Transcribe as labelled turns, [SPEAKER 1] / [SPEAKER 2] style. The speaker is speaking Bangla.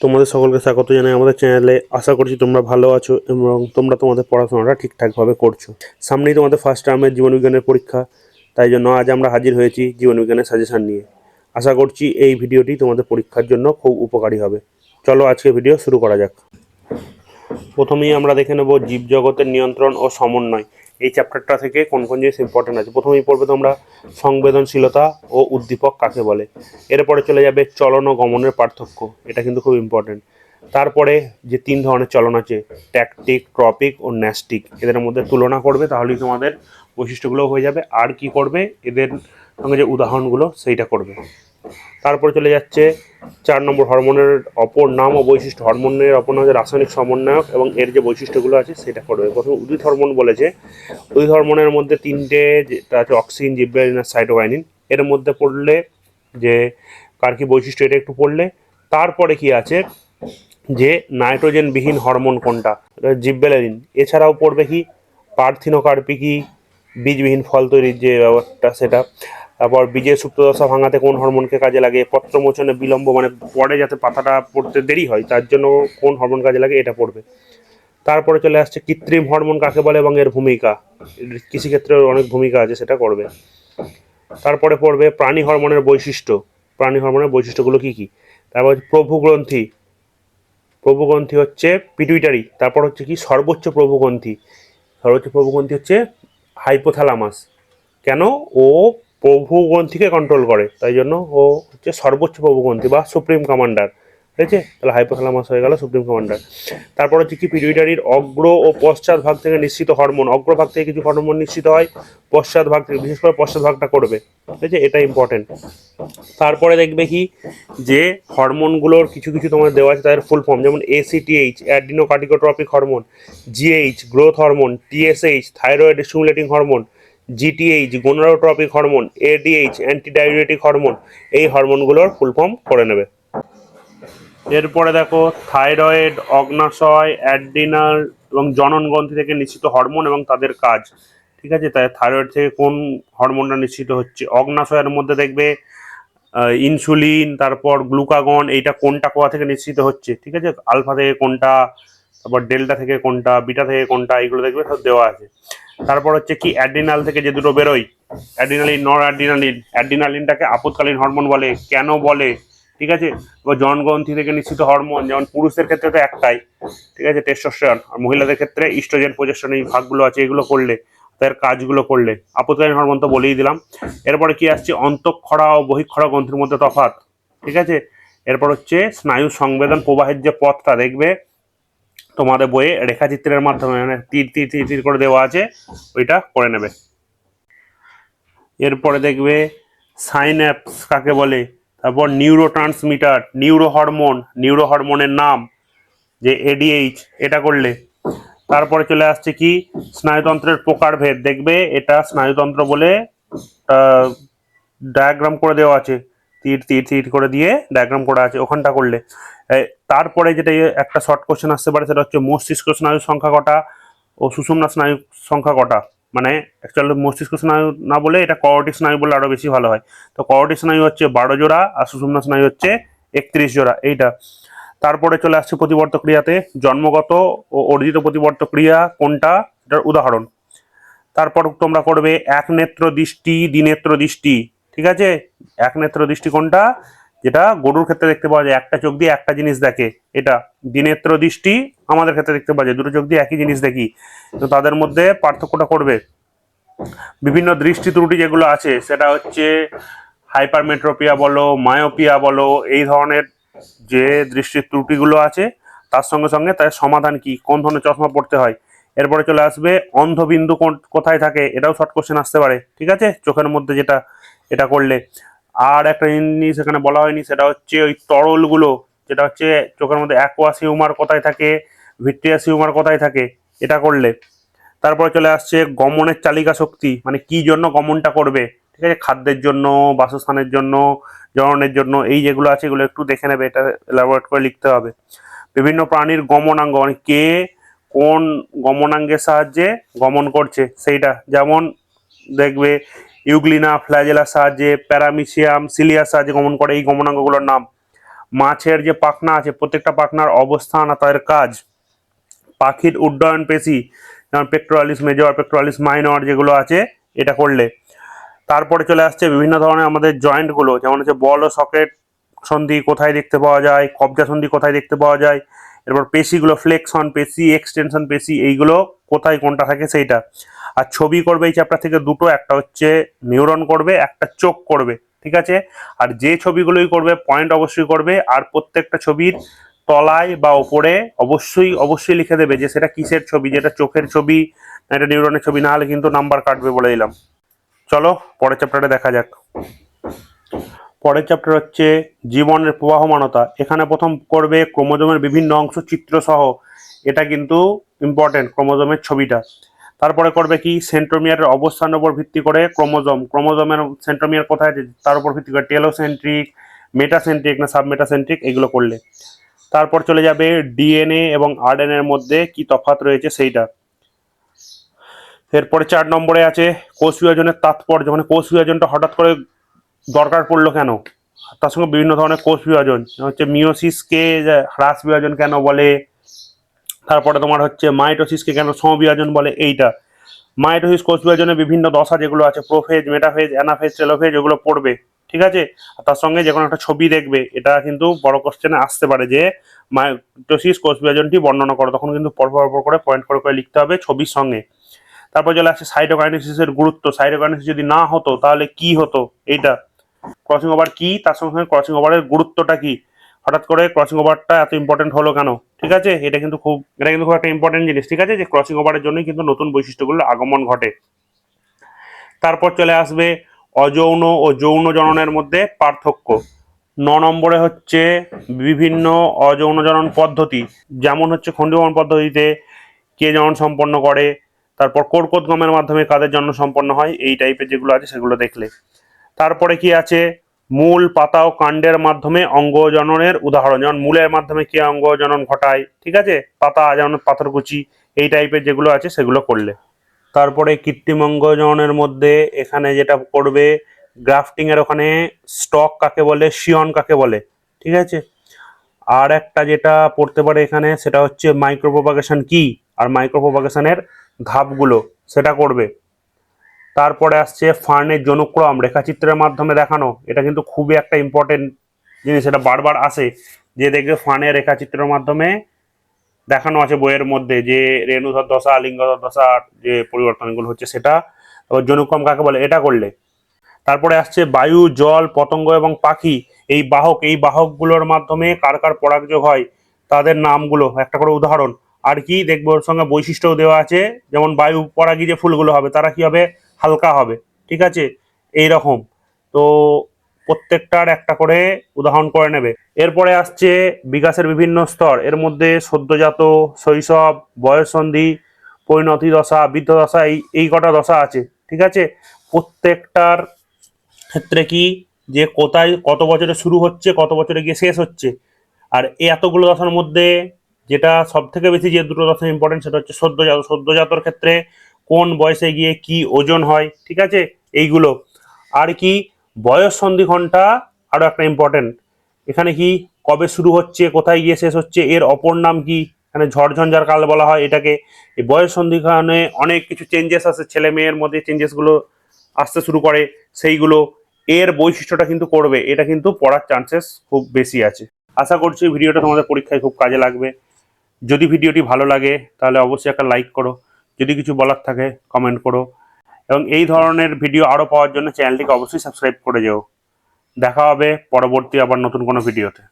[SPEAKER 1] তোমাদের সকলকে স্বাগত জানাই আমাদের চ্যানেলে। আশা করছি তোমরা ভালো আছো এবং তোমরা তোমাদের পড়াশোনাটা ঠিকঠাকভাবে করছ। সামনেই তোমাদের ফার্স্ট টার্মের জীবনবিজ্ঞানের পরীক্ষা, তাই জন্য আজ আমরা হাজির হয়েছি জীবনবিজ্ঞানের সাজেশান নিয়ে। আশা করছি এই ভিডিওটি তোমাদের পরীক্ষার জন্য খুব উপকারী হবে। চলো আজকে ভিডিও শুরু করা যাক। প্রথমেই আমরা দেখে নেব জীবজগতের নিয়ন্ত্রণ ও সমন্বয়। এই চ্যাপ্টারটা থেকে কোন কোন জিনিস ইম্পর্টেন্ট আছে? প্রথমেই পড়বে তোমরা সংবেদনশীলতা ও উদ্দীপক কাকে বলে? এরপরে চলে যাবে চলন ও গমনের পার্থক্য, এটা কিন্তু খুব ইম্পর্টেন্ট তারপরে যে তিন ধরনের চলন আছে ট্যাকটিক ট্রপিক ও ন্যাস্টিক এদের মধ্যে তুলনা করবে, তাহলেই তোমাদের বৈশিষ্ট্যগুলো হয়ে যাবে। আর কি করবে? এদের সঙ্গে যে উদাহরণগুলো, সেইটা করবে। তারপরে চলে যাচ্ছে চার নম্বর হরমোনের অপর নাম ও বৈশিষ্ট্য। হরমোনের অপর নাম হচ্ছে রাসায়নিক সমন্বয়ক এবং এর যে বৈশিষ্ট্যগুলো আছে সেটা করবে প্রথমে উদ্ভিদ হরমোন বলেছে। উদ্ভিদ হরমোনের মধ্যে তিনটে যেটা আছে অক্সিন জিব্রেলিন আর সাইটোকাইনিন। এর মধ্যে পড়লে যে, কার কি বৈশিষ্ট্য, এটা একটু পড়লে। তারপরে কি আছে যে, নাইট্রোজেনবিহীন হরমোন কোনটা? জিব্বেলারিন এছাড়াও পড়বে কি? পার্থিনোকার্পিকি বীজবিহীন ফল তৈরির যে ব্যাপারটা, সেটা। তারপর বীজের সুপ্তদশা ভাঙাতে কোন হরমোনকে কাজে লাগে? পত্রমোচনে বিলম্ব মানে পরে যাতে পাতাটা পড়তে দেরি হয়, তার জন্য কোন হরমোন কাজে লাগে এটা পড়বে। তারপরে চলে আসছে কৃত্রিম হরমোন কাকে বলে এবং এর ভূমিকা। কৃষিক্ষেত্রে অনেক ভূমিকা আছে, সেটা করবে। তারপরে পড়বে প্রাণী হরমোনের বৈশিষ্ট্য। প্রাণী হরমোনের বৈশিষ্ট্যগুলো কি কি? তারপর প্রভুগ্রন্থি। প্রভুগ্রন্থি হচ্ছে পিটুইটারি। তারপর হচ্ছে কি? সর্বোচ্চ প্রভুগ্রন্থি। সর্বোচ্চ প্রভুগ্রন্থি হচ্ছে হাইপোথ্যালামাস। কেন? ও প্রভুগ্রন্থিকে কন্ট্রোল করে। তাই জন্য ও হচ্ছে সর্বোচ্চ প্রভুগ্রন্থি বা সুপ্রিম কমান্ডার ঠিক আছে? তাহলে হাইপোথ্যালামাস হয়ে গেল সুপ্রিম কমান্ডার তারপর হচ্ছে কি পিটুইটারির অগ্র ও পশ্চাৎ ভাগ থেকে নিশ্চিত হরমোন অগ্রভাগ থেকে কিছু হরমোন নিশ্চিত হয়, পশ্চাৎ ভাগ থেকে, বিশেষ করে পশ্চাৎ ভাগটা করবে। ঠিক আছে? এটা ইম্পর্টেন্ট তারপরে দেখবে কি? যে হরমোনগুলোর কিছু কিছু তোমার দেওয়া আছে, তাদের ফুল ফর্ম যেমন ACTH adrenocorticotropic hormone GH growth hormone TSH thyroid stimulating hormone GTH gonadotropic hormone ADH antidiuretic hormone এই হরমোনগুলোর ফুল ফর্ম করে নেবে। এরপরে দেখো থাইরয়েড অগ্নাশয় অ্যাডিনাল এবং জনন গ্রন্থি থেকে নিশ্চিত হরমোন এবং তাদের কাজ। ঠিক আছে? তাই থাইরয়েড থেকে কোন হরমোনটা নিশ্চিত হচ্ছে? অগ্নাশয়ের মধ্যে দেখবে ইনসুলিন তারপর গ্লুকাগন এইটা কোনটা কোয়া থেকে নিশ্চিত হচ্ছে? ঠিক আছে? আলফা থেকে কোনটা, তারপর ডেল্টা থেকে কোনটা বিটা থেকে কোনটা, এইগুলো দেখবে সব দেওয়া আছে। তারপর হচ্ছে কি অ্যাডিনাল থেকে যে দুটো বেরোয় অ্যাডিনালিন নর অ্যাডিনালিন অ্যাডিনালিনটাকে আপদকালীন হরমোন বলে, কেন বলে, ঠিক আছে? জনগ্রন্থি থেকে নিশ্চিত হরমোন, যেমন পুরুষদের ক্ষেত্রে তো একটাই, ঠিক আছে? টেস্টোস্টেরন, আর মহিলাদের ক্ষেত্রে ইস্ট্রোজেন প্রজেস্টন এই ভাগগুলো আছে, এগুলো করলে তার কাজগুলো করলে। আপদকালীন হরমোন তো বলেই দিলাম। এরপরে কি আসছে, অন্তঃক্ষরা ও বহিক্ষরা গ্রন্থির মধ্যে তফাৎ, ঠিক আছে? এরপর হচ্ছে স্নায়ু সংবেদন প্রবাহের যে পথটা, দেখবে তোমাদের বইয়ে রেখাচিত্রের মাধ্যমে মানে তীর তীর তীর তীর করে দেওয়া আছে, ওইটা করে নেবে। এরপরে দেখবে সাইন্যাপস কাকে বলে? তারপর neuro transmitter neuro hormone neuro হরমোনের নাম যে এডিএইচ এটা করলে। তারপরে চলে আসছে কি? স্নায়ুতন্ত্রের প্রকারভেদ। দেখবে এটা স্নায়ুতন্ত্র বলে ডায়াগ্রাম করে দেওয়া আছে। তীর তীর তীর করে দিয়ে ডায়াগ্রাম করা আছে, ওখানটা করলে। তারপরে যেটা একটা শর্ট কোশ্চেন আসতে পারে, সেটা হচ্ছে মস্তিষ্ক স্নায়ুর সংখ্যা কটা ও সুষুম্না স্নায়ুর সংখ্যা কটা? মানে অ্যাকচুয়ালি মস্তিষ্ক স্নায়ু না বলে এটা করটিক স্নায়ু বলে আরও বেশি ভালো হয়। তো করটিক স্নায়ু হচ্ছে বারো জোড়া আর সুষুম্না স্নায়ু হচ্ছে একত্রিশ জোড়া, এইটা। তারপরে চলে আসছে প্রতিবর্ত ক্রিয়াতে, জন্মগত ও অর্জিত প্রতিবর্ত ক্রিয়া কোনটা? এটার উদাহরণ। তারপর তোমরা করবে এক নেত্র দৃষ্টি, দ্বিনেত্র দৃষ্টি। ঠিক আছে? এক নেত্র দৃষ্টিকোণটা, যেটা গরুর ক্ষেত্রে দেখতে পাওয়া যায়, একটা চোখ দিয়ে একটা জিনিস দেখে। এটা দ্বিনেত্র দৃষ্টি আমাদের ক্ষেত্রে দেখতে পাওয়া যায়, দুটো চোখ দিয়ে একই জিনিস দেখি। তো তাদের মধ্যে পার্থক্যটা করবে। বিভিন্ন দৃষ্টি ত্রুটি যেগুলো আছে, সেটা হচ্ছে হাইপারমেট্রোপিয়া বলো, মায়োপিয়া বলো, এই ধরনের যে দৃষ্টির ত্রুটিগুলো আছে, তার সঙ্গে সঙ্গে তার সমাধান কি, কোন ধরনের চশমা পড়তে হয়। এরপরে চলে আসবে, অন্ধবিন্দু কোথায় থাকে, এটাও শর্ট কোশ্চেন আসতে পারে। ঠিক আছে? চোখের মধ্যে যেটা এটা করলে। আর একটা জিনিস এখানে বলা হয়নি, সেটা হচ্ছে ওই তরলগুলো, যেটা হচ্ছে চোখের মধ্যে অ্যাকোয়াস হিউমার কোথায় থাকে ভিট্রিয়াস হিউমার কোথায় থাকে, এটা করলে। তারপরে চলে আসছে গমনের চালিকা শক্তি মানে কি জন্য গমনটা করবে? ঠিক আছে, খাদ্যের জন্য, বাসস্থানের জন্য, জননের জন্য, এই যেগুলো আছে এগুলো একটু দেখে নেবে, এটা এলাবোরেট করে লিখতে হবে। বিভিন্ন প্রাণীর গমনাঙ্গ মানে কে কোন গমনাঙ্গের সাহায্যে গমন করছে, সেইটা। যেমন দেখবে ইউগ্লিনা ফ্ল্যাজেলার সাহায্যে, প্যারামিসিয়াম সিলিয়ার সাহায্যে গমন করে এই গমনাঙ্গগুলোর নাম। মাছের যে পাখনা আছে, প্রত্যেকটা পাখনার অবস্থান আর তাদের কাজ। পাখির উড্ডয়ন পেশি, যেমন পেক্টোরালিস মেজর, পেক্টোরালিস মাইনর যেগুলো আছে, এটা করলে। তারপরে চলে আসছে বিভিন্ন ধরনের আমাদের জয়েন্টগুলো, যেমন হচ্ছে বল ও সকেট সন্ধি কোথায় দেখতে পাওয়া যায়, কবজা সন্ধি কোথায় দেখতে পাওয়া যায়, এরপর পেশিগুলো ফ্লেক্সন পেশি, এক্সটেনশন পেশি, এইগুলো কোথায় কোনটা থাকে সেইটা। আর ছবি করবে এই চ্যাপ্টার থেকে দুটো, একটা হচ্ছে নিউরন করবে, একটা চোখ করবে, ঠিক আছে? আর যে ছবিগুলোই করবে পয়েন্ট অবশ্যই করবে, আর প্রত্যেকটা ছবির তলায় বা ওপরে অবশ্যই অবশ্যই লিখে দেবে যে সেটা কিসের ছবি যেটা চোখের ছবি, না এটা নিউরনের ছবি, না হলে কিন্তু নাম্বার কাটবে বলে দিলাম। চলো, পরের চ্যাপ্টারে দেখা যাক। পরের চ্যাপ্টার হচ্ছে জীবনের প্রবাহমানতা। এখানে প্রথম করবে ক্রোমোজোমের বিভিন্ন অংশ, চিত্র সহ। এটা কিন্তু ইম্পর্টেন্ট ক্রোমোজোমের ছবিটা। তারপরে করবে কি? সেন্ট্রোমিয়ারের অবস্থানের উপর ভিত্তি করে ক্রোমোজোম। ক্রোমোজমের সেন্ট্রোমিয়ার কোথায়? আছে তার উপর ভিত্তি করে টেলোসেন্ট্রিক মেটাসেন্ট্রিক না সাবমেটাসেন্ট্রিক এগুলো করলে। তারপর চলে যাবে ডিএনএ এবং আরএনএ এর মধ্যে কি তফাৎ রয়েছে সেইটা। এরপরে চার নম্বরে আছে কোষ বিভাজনের তাৎপর্য। মানে কোষ বিভাজনটা হঠাৎ করে দরকার পড়ল কেন? তার সঙ্গে বিভিন্ন ধরনের কোষ বিভাজন হচ্ছে মিওসিসকে হ্রাস বিভাজন কেন বলে? তারপরে তোমার হচ্ছে মাইটোসিসকে কেন সমবিভাজন বলে এইটা। মাইটোসিস কোষ বিভাজনের বিভিন্ন দশা যেগুলো আছে, প্রোফেজ, মেটাফেজ, অ্যানাফেজ, টেলোফেজ, এগুলো পড়বে, ঠিক আছে? আর তার সঙ্গে যে কোনো একটা ছবি দেখবে, এটা কিন্তু বড় কোশ্চেনে আসতে পারে যে মাইটোসিস কোষ বিভাজনটি বর্ণনা করো। তখন কিন্তু পরপর পরপর করে পয়েন্ট করে করে লিখতে হবে ছবির সঙ্গে। তারপর চলে আসছে সাইটোকাইনেসিসের গুরুত্ব। সাইটোকাইনেসিস যদি না হতো, তাহলে কি হতো? এইটা। ক্রসিং ওভার কি? তার সঙ্গে সঙ্গে ক্রসিং ওভারের গুরুত্বটা কি? হঠাৎ করে ক্রসিং ওভারটা এত ইম্পর্টেন্ট হলো কেন? ঠিক আছে? এটা কিন্তু খুব, এটা কিন্তু খুব একটা ইম্পর্টেন্ট জিনিস। ঠিক আছে? যে ক্রসিং ওভারের জন্যই কিন্তু নতুন বৈশিষ্ট্যগুলো আগমন ঘটে। তারপর চলে আসবে অযৌন ও যৌন জননের মধ্যে পার্থক্য। ন নম্বরে হচ্ছে বিভিন্ন অযৌন জনন পদ্ধতি। যেমন হচ্ছে খণ্ডীভবন পদ্ধতিতে কে জনন সম্পন্ন করে, তারপর কর্কটগমের মাধ্যমে কাদের জন্ম সম্পন্ন হয়, এই টাইপের যেগুলো আছে সেগুলো দেখলে। তারপরে কি আছে? মূল পাতা ও কাণ্ডের মাধ্যমে অঙ্গ জননের উদাহরণ, যেমন মূলের মাধ্যমে কে অঙ্গ জনন ঘটায়, ঠিক আছে? পাতা, যেমন পাথরকুচি এই টাইপের যেগুলো আছে সেগুলো করলে। তারপরে কৃত্রিম অঙ্গ জননের মধ্যে এখানে যেটা করবে গ্রাফটিং এর ওখানে স্টক কাকে বলে? শিয়ন কাকে বলে? ঠিক আছে? আর একটা যেটা পড়তে পারে এখানে, সেটা হচ্ছে মাইক্রোপ্রোপাগেশন কি? আর মাইক্রোপ্রোপাগেশনের ধাপগুলো, সেটা করবে। তারপরে আসছে ফার্নের জনুক্রম, রেখাচিত্রের মাধ্যমে দেখানো। এটা কিন্তু খুবই একটা ইম্পর্টেন্ট জিনিস, এটা বারবার আসে যে দেখবে ফার্নের রেখাচিত্রের মাধ্যমে দেখানো আছে বইয়ের মধ্যে যে রেণুধর দশা, লিঙ্গধর দশার যে পরিবর্তনগুলো হচ্ছে সেটা। তারপর জনুক্রম কাকে বলে? এটা করলে। তারপরে আসছে বায়ু, জল, পতঙ্গ এবং পাখি। এই বাহক, এই বাহকগুলোর মাধ্যমে কার কার পরাগযোগ হয়, তাদের নামগুলো, একটা করে উদাহরণ। আর কি দেখব ওর সঙ্গে বৈশিষ্ট্যও দেওয়া আছে, যেমন বায়ু পরাগী যে ফুলগুলো হবে, তারা কি হবে? হালকা হবে, ঠিক আছে? এই রকম তো প্রত্যেকটার একটা করে উদাহরণ করে নেবে। এরপরে আসছে বিকাশের বিভিন্ন স্তর। এর মধ্যে সদ্যজাত শৈশব, বয়ঃসন্ধি, পরিণতি দশা, বৃদ্ধ দশা, এই এই কটা দশা আছে, ঠিক আছে? প্রত্যেকটার ক্ষেত্রে কি? যে কোথায় কত বছরে শুরু হচ্ছে, কত বছরে গিয়ে শেষ হচ্ছে। আর এই এতগুলো দশার মধ্যে যেটা সব থেকে বেশি যে দুটো দশা ইম্পর্টেন্ট সেটা হচ্ছে সদ্যজাত। সদ্যজাতর ক্ষেত্রে কোন বয়সে গিয়ে কি ওজন হয়, ঠিক আছে? এইগুলো। আর কি, বয়স সন্ধিক্ষণটা আরও একটা ইম্পর্টেন্ট এখানে কি, কবে শুরু হচ্ছে, কোথায় গিয়ে শেষ হচ্ছে, এর অপর নাম কি? এখানে ঝড়ঝঞ্ঝার কাল বলা হয় এটাকে। এই বয়স সন্ধিক্ষণে অনেক কিছু চেঞ্জেস আসে, ছেলে মেয়ের মধ্যে চেঞ্জেসগুলো আসতে শুরু করে, সেইগুলো। এর বৈশিষ্ট্যটা কিন্তু করবে, এটা কিন্তু পড়ার চান্সেস খুব বেশি আছে। আশা করছি ভিডিওটা তোমাদের পরীক্ষায় খুব কাজে লাগবে। যদি ভিডিওটি ভালো লাগে, তাহলে অবশ্যই একটা লাইক করো। যদি কিছু বলার থাকে কমেন্ট করো। এবং এই ধরনের ভিডিও আরও পাওয়ার জন্য চ্যানেলটিকে অবশ্যই সাবস্ক্রাইব করে যাও। দেখা হবে পরবর্তী আবার নতুন কোনো ভিডিওতে